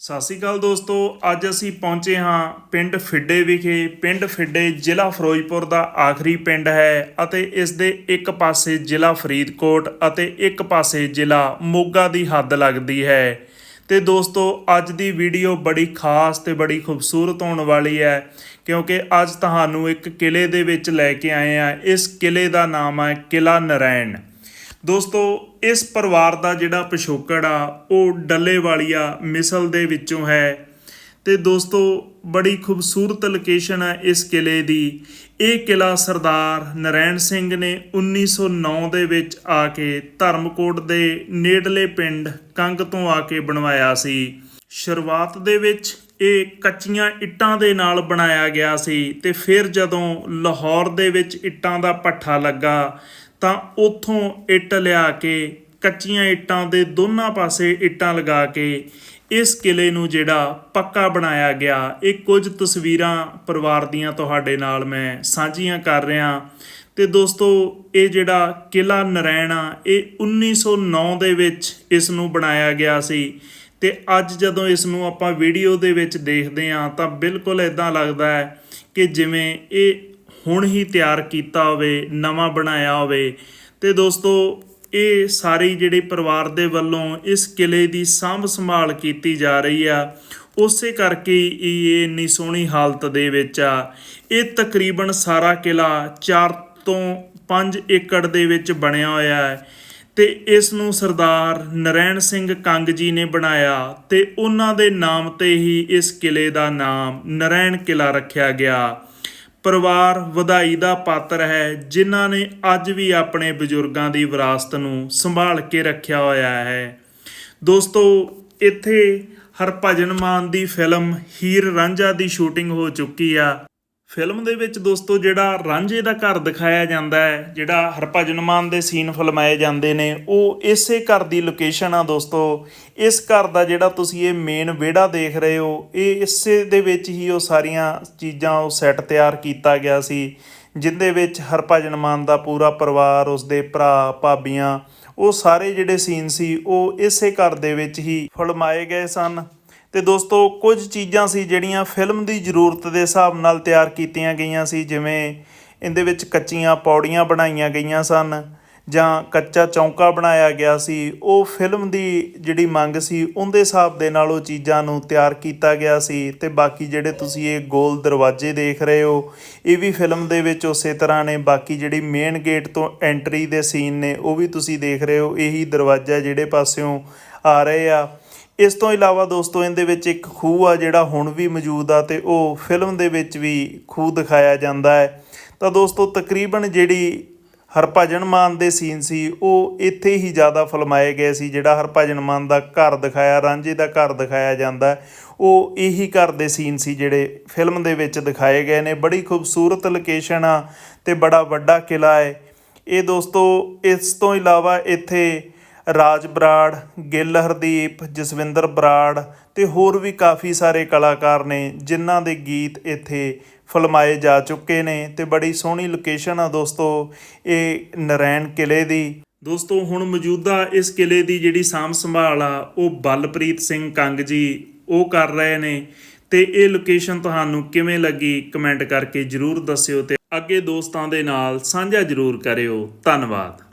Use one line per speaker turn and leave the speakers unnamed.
ਸਤਿ ਸ਼੍ਰੀ ਅਕਾਲ ਦੋਸਤੋ, ਅੱਜ ਅਸੀਂ ਪਹੁੰਚੇ ਹਾਂ ਪਿੰਡ ਫਿੱਡੇ ਵਿਖੇ। ਪਿੰਡ ਫਿੱਡੇ ਜ਼ਿਲ੍ਹਾ ਫਿਰੋਜ਼ਪੁਰ ਦਾ ਆਖਰੀ ਪਿੰਡ ਹੈ ਅਤੇ ਇਸ ਦੇ ਇੱਕ ਪਾਸੇ ਜ਼ਿਲ੍ਹਾ ਫਰੀਦਕੋਟ ਅਤੇ ਇੱਕ ਪਾਸੇ ਜ਼ਿਲ੍ਹਾ ਮੋਗਾ ਦੀ ਹੱਦ ਲੱਗਦੀ ਹੈ। ਤੇ ਦੋਸਤੋ, ਅੱਜ ਦੀ ਵੀਡੀਓ ਬੜੀ ਖਾਸ ਤੇ ਬੜੀ ਖੂਬਸੂਰਤ ਹੋਣ ਵਾਲੀ ਹੈ ਕਿਉਂਕਿ ਅੱਜ ਤੁਹਾਨੂੰ ਇੱਕ ਕਿਲੇ ਦੇ ਵਿੱਚ ਲੈ ਕੇ ਆਏ ਆ ਇਸ ਕਿਲੇ ਦਾ ਨਾਮ ਹੈ ਕਿਲਾ ਨਰੈਣ। ਦੋਸਤੋ, ਇਸ ਪਰਿਵਾਰ ਦਾ ਜਿਹੜਾ ਪਿਛੋਕੜ ਆ, ਉਹ ਡੱਲੇ ਵਾਲੀਆ ਮਿਸਲ ਦੇ ਵਿੱਚੋਂ ਹੈ। ਤੇ ਦੋਸਤੋ, ਬੜੀ ਖੂਬਸੂਰਤ ਲੋਕੇਸ਼ਨ ਹੈ ਇਸ ਕਿਲੇ ਦੀ। ਇਹ ਕਿਲਾ ਸਰਦਾਰ ਨਰੈਣ ਸਿੰਘ ਨੇ 1909 ਦੇ ਵਿੱਚ ਆ ਕੇ ਧਰਮਕੋਟ ਦੇ ਨੇੜਲੇ ਪਿੰਡ ਕੰਗ ਤੋਂ ਆ ਕੇ ਬਣਵਾਇਆ ਸੀ। ਸ਼ੁਰੂਆਤ ਦੇ ਵਿੱਚ ਇਹ ਕੱਚੀਆਂ ਇੱਟਾਂ ਦੇ ਨਾਲ ਬਣਾਇਆ ਗਿਆ ਸੀ ਤੇ ਫਿਰ ਜਦੋਂ ਲਾਹੌਰ ਦੇ ਵਿੱਚ ਇੱਟਾਂ ਦਾ ਪੱਠਾ ਲੱਗਾ ਤਾਂ ਉੱਥੋਂ ਇੱਟ ਲਿਆ ਕੇ, ਕੱਚੀਆਂ ਇੱਟਾਂ ਦੇ ਦੋਨਾਂ ਪਾਸੇ ਇੱਟਾਂ ਲਗਾ ਕੇ ਇਸ ਕਿਲੇ ਨੂੰ ਜਿਹੜਾ ਪੱਕਾ ਬਣਾਇਆ ਗਿਆ। ਇਹ ਕੁਝ ਤਸਵੀਰਾਂ ਪਰਿਵਾਰ ਦੀਆਂ ਤੁਹਾਡੇ ਨਾਲ ਮੈਂ ਸਾਂਝੀਆਂ ਕਰ ਰਿਹਾ। ਤੇ ਦੋਸਤੋ, ਇਹ ਜਿਹੜਾ ਕਿਲਾ ਨਰੈਣ ਆ ਇਹ 1909 ਦੇ ਵਿੱਚ ਇਸ ਨੂੰ ਬਣਾਇਆ ਗਿਆ ਸੀ। ਤੇ ਅੱਜ ਜਦੋਂ ਇਸ ਨੂੰ ਆਪਾਂ ਵੀਡੀਓ ਦੇ ਵਿੱਚ ਦੇਖਦੇ ਹਾਂ, ਤਾਂ ਬਿਲਕੁਲ ਇਦਾਂ ਲੱਗਦਾ ਹੈ ਕਿ ਜਿਵੇਂ ਇਹ ਹੁਣ ਹੀ ਤਿਆਰ ਕੀਤਾ ਹੋਵੇ, ਨਵਾਂ ਬਣਾਇਆ ਹੋਵੇ। ਤੇ ਦੋਸਤੋ, ਇਹ ਸਾਰੀ ਜਿਹੜੀ ਪਰਿਵਾਰ ਦੇ ਵੱਲੋਂ ਇਸ ਕਿਲੇ ਦੀ ਸਾਂਭ ਸੰਭਾਲ ਕੀਤੀ ਜਾ ਰਹੀ ਆ, ਉਸੇ ਕਰਕੇ ਇਹ ਇੰਨੀ ਸੋਹਣੀ ਹਾਲਤ ਦੇ ਵਿੱਚ ਆ। ਇਹ ਤਕਰੀਬਨ ਸਾਰਾ ਕਿਲਾ 4 ਤੋਂ 5 ਏਕੜ ਦੇ ਵਿੱਚ ਬਣਿਆ ਹੋਇਆ ਹੈ। ਤੇ ਇਸ ਨੂੰ ਸਰਦਾਰ ਨਰੈਣ ਸਿੰਘ ਕੰਗ ਜੀ ਨੇ ਬਣਾਇਆ ਤੇ ਉਹਨਾਂ ਦੇ ਨਾਮ ਤੇ ਹੀ ਇਸ ਕਿਲੇ ਦਾ ਨਾਮ ਨਰੈਣ ਕਿਲਾ ਰੱਖਿਆ ਗਿਆ। ਪਰਿਵਾਰ ਵਧਾਈ ਦਾ ਪਾਤਰ ਹੈ, ਜਿਨ੍ਹਾਂ ਨੇ ਅੱਜ ਵੀ ਆਪਣੇ ਬਜ਼ੁਰਗਾਂ ਦੀ ਵਿਰਾਸਤ ਨੂੰ ਸੰਭਾਲ ਕੇ ਰੱਖਿਆ ਹੋਇਆ ਹੈ। ਦੋਸਤੋ, ਇੱਥੇ ਹਰਭਜਨ ਮਾਨ ਦੀ ਫਿਲਮ ਹੀਰ ਰਾਂਝਾ ਦੀ ਸ਼ੂਟਿੰਗ ਹੋ ਚੁੱਕੀ ਆ। ਫਿਲਮ ਦੇ ਵਿੱਚ ਦੋਸਤੋ ਜਿਹੜਾ ਰਾਂਝੇ ਦਾ ਘਰ ਦਿਖਾਇਆ ਜਾਂਦਾ ਹੈ, ਜਿਹੜਾ ਹਰਭਜਨ ਮਾਨ ਦੇ ਸੀਨ ਫਿਲਮਾਏ ਜਾਂਦੇ ਨੇ, ਉਹ ਇਸੇ ਘਰ ਦੀ ਲੋਕੇਸ਼ਨ ਆ ਦੋਸਤੋ। ਇਸ ਘਰ ਦਾ ਜਿਹੜਾ ਤੁਸੀਂ ਇਹ ਮੇਨ ਵਿਹੜਾ ਦੇਖ ਰਹੇ ਹੋ, ਇਹ ਇਸੇ ਦੇ ਵਿੱਚ ਹੀ ਉਹ ਸਾਰੀਆਂ ਚੀਜ਼ਾਂ ਉਹ ਸੈੱਟ ਤਿਆਰ ਕੀਤਾ ਗਿਆ ਸੀ, ਜਿੰਦੇ ਵਿੱਚ ਹਰਭਜਨ ਮਾਨ ਦਾ ਪੂਰਾ ਪਰਿਵਾਰ, ਉਸਦੇ ਭਰਾ, ਭਾਬੀਆਂ, ਉਹ ਸਾਰੇ ਜਿਹੜੇ ਸੀਨ ਸੀ, ਉਹ ਇਸੇ ਘਰ ਦੇ ਵਿੱਚ ਹੀ ਫਿਲਮਾਏ ਗਏ ਸਨ। ਤੇ ਦੋਸਤੋ, ਕੁਝ ਚੀਜ਼ਾਂ ਸੀ ਜਿਹੜੀਆਂ ਫਿਲਮ ਦੀ ਜ਼ਰੂਰਤ ਦੇ ਹਿਸਾਬ ਨਾਲ ਤਿਆਰ ਕੀਤੀਆਂ ਗਈਆਂ ਸੀ, ਜਿਵੇਂ ਇਹਦੇ ਵਿੱਚ ਕੱਚੀਆਂ ਪੌੜੀਆਂ ਬਣਾਈਆਂ ਗਈਆਂ ਸਨ, ਜਾਂ ਕੱਚਾ ਚੌਂਕਾ ਬਣਾਇਆ ਗਿਆ ਸੀ। ਉਹ ਫਿਲਮ ਦੀ ਜਿਹੜੀ ਮੰਗ ਸੀ, ਉਹਦੇ ਹਿਸਾਬ ਦੇ ਨਾਲ ਉਹ ਚੀਜ਼ਾਂ ਨੂੰ ਤਿਆਰ ਕੀਤਾ ਗਿਆ ਸੀ। ਤੇ ਬਾਕੀ ਜਿਹੜੇ ਤੁਸੀਂ ਇਹ ਗੋਲ ਦਰਵਾਜ਼ੇ ਦੇਖ ਰਹੇ ਹੋ, ਇਹ ਵੀ ਫਿਲਮ ਦੇ ਵਿੱਚ ਉਸੇ ਤਰ੍ਹਾਂ ਨੇ। ਬਾਕੀ ਜਿਹੜੀ ਮੇਨ ਗੇਟ ਤੋਂ ਐਂਟਰੀ ਦੇ ਸੀਨ ਨੇ, ਉਹ ਵੀ ਤੁਸੀਂ ਦੇਖ ਰਹੇ ਹੋ। ਇਹੀ ਦਰਵਾਜ਼ਾ ਜਿਹੜੇ ਪਾਸਿਓਂ ਆ ਰਹੇ ਆ। ਇਸ ਤੋਂ ਇਲਾਵਾ ਦੋਸਤੋ, ਇਹਦੇ ਵਿੱਚ ਇੱਕ ਖੂਹ ਆ ਜਿਹੜਾ ਹੁਣ ਵੀ ਮੌਜੂਦ ਆ ਤੇ ਉਹ ਫਿਲਮ ਦੇ ਵਿੱਚ ਵੀ ਖੂਹ ਦਿਖਾਇਆ ਜਾਂਦਾ ਹੈ। ਤਾਂ ਦੋਸਤੋ, ਤਕਰੀਬਨ ਜਿਹੜੀ ਹਰਭਜਨ ਮਾਨ ਦੇ ਸੀਨ ਸੀ, ਉਹ ਇੱਥੇ ਹੀ ਜ਼ਿਆਦਾ ਫਿਲਮਾਏ ਗਏ ਸੀ, ਜਿਹੜਾ ਹਰਭਜਨ ਮਾਨ ਦਾ ਘਰ ਦਿਖਾਇਆ, ਰਾਂਝੇ ਦਾ ਘਰ ਦਿਖਾਇਆ ਜਾਂਦਾ ਉਹ ਇਹੀ ਘਰ ਦੇ ਸੀਨ ਸੀ ਜਿਹੜੇ ਫਿਲਮ ਦੇ ਵਿੱਚ ਦਿਖਾਏ ਗਏ ਨੇ। ਬੜੀ ਖੂਬਸੂਰਤ ਲੋਕੇਸ਼ਨ ਆ ਤੇ ਬੜਾ ਵੱਡਾ ਕਿਲਾ ਹੈ। ਇਹ ਦੋਸਤੋ, ਇਸ ਤੋਂ ਇਲਾਵਾ ਇੱਥੇ ਰਾਜ ਬਰਾੜ, ਗਿੱਲ ਹਰਦੀਪ, ਜਸਵਿੰਦਰ ਬਰਾੜ ਤੇ ਹੋਰ ਵੀ ਕਾਫੀ ਸਾਰੇ ਕਲਾਕਾਰ ਨੇ ਜਿਨ੍ਹਾਂ ਦੇ ਗੀਤ ਇੱਥੇ ਫਿਲਮਾਏ ਜਾ ਚੁੱਕੇ ਨੇ ਤੇ ਬੜੀ ਸੋਹਣੀ ਲੋਕੇਸ਼ਨ ਆ ਦੋਸਤੋ, ਇਹ ਨਰੈਣ ਕਿਲੇ ਦੀ। ਦੋਸਤੋ, ਹੁਣ ਮੌਜੂਦਾ ਇਸ ਕਿਲੇ ਦੀ ਜਿਹੜੀ ਸਾਂਭ ਸੰਭਾਲ ਆ, ਉਹ ਬਲਪ੍ਰੀਤ ਸਿੰਘ ਕੰਗ ਜੀ ਉਹ ਕਰ ਰਹੇ ਨੇ ਤੇ ਇਹ ਲੋਕੇਸ਼ਨ ਤੁਹਾਨੂੰ ਕਿਵੇਂ ਲੱਗੀ ਕਮੈਂਟ ਕਰਕੇ ਜਰੂਰ ਦੱਸਿਓ ਤੇ ਅੱਗੇ ਦੋਸਤਾਂ ਦੇ ਨਾਲ ਸਾਂਝਾ ਜਰੂਰ ਕਰਿਓ। ਧੰਨਵਾਦ।